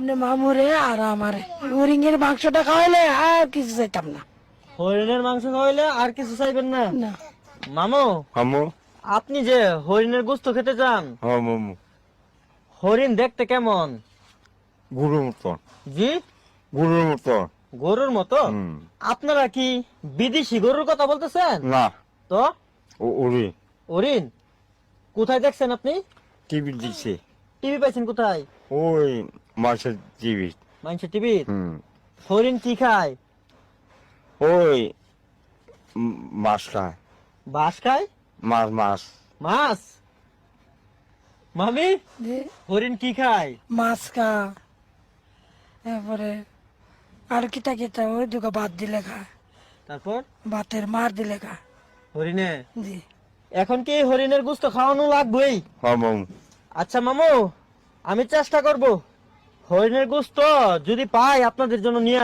আপনি মামুরে আর আমারে। হরিঙ্গের মাংসটা খাওয়াইলে আর কিছু চাইতাম না। হরিণের মাংস খাওয়াইলে আর কিছু চাইবেন না? না। মামু? আমু আপনি যে হরিণের গোস্ত খেতে চান? হ্যাঁ মামু। হরিণ দেখতে কেমন? গরুর মতন। জি? গরুর মতন। গরুর মতো? আপনারা কি বিদেশি গরুর কথা বলতেছেন? না। তো? ও ওরে। হরিণ কোথায় দেখছেন আপনি? টিভি দিছে টিভি পাইছেন কোথায়? ওই মাছের টিভি। মানুষের টিভি? হুম। হরিণ কি খায়? ওই মাছ খায়। বাস খায়? মাছ মাছ। মাছ? মামি? হরিণ কি খায়? মাছ খা। এরপরে আর কিতা কিতা ওই দুটো ভাত দিলে খা। তারপর? ভাতের মার দিলে খা। হরিণে? জি। এখন কি হরিণের গোস্ত খাওয়ানো লাগবেই? হ্যাঁ মামু আচ্ছা মামু আমি চেষ্টা করব। হরিণের গোস্ত যদি পাই আপনাদের জন্য নিয়ে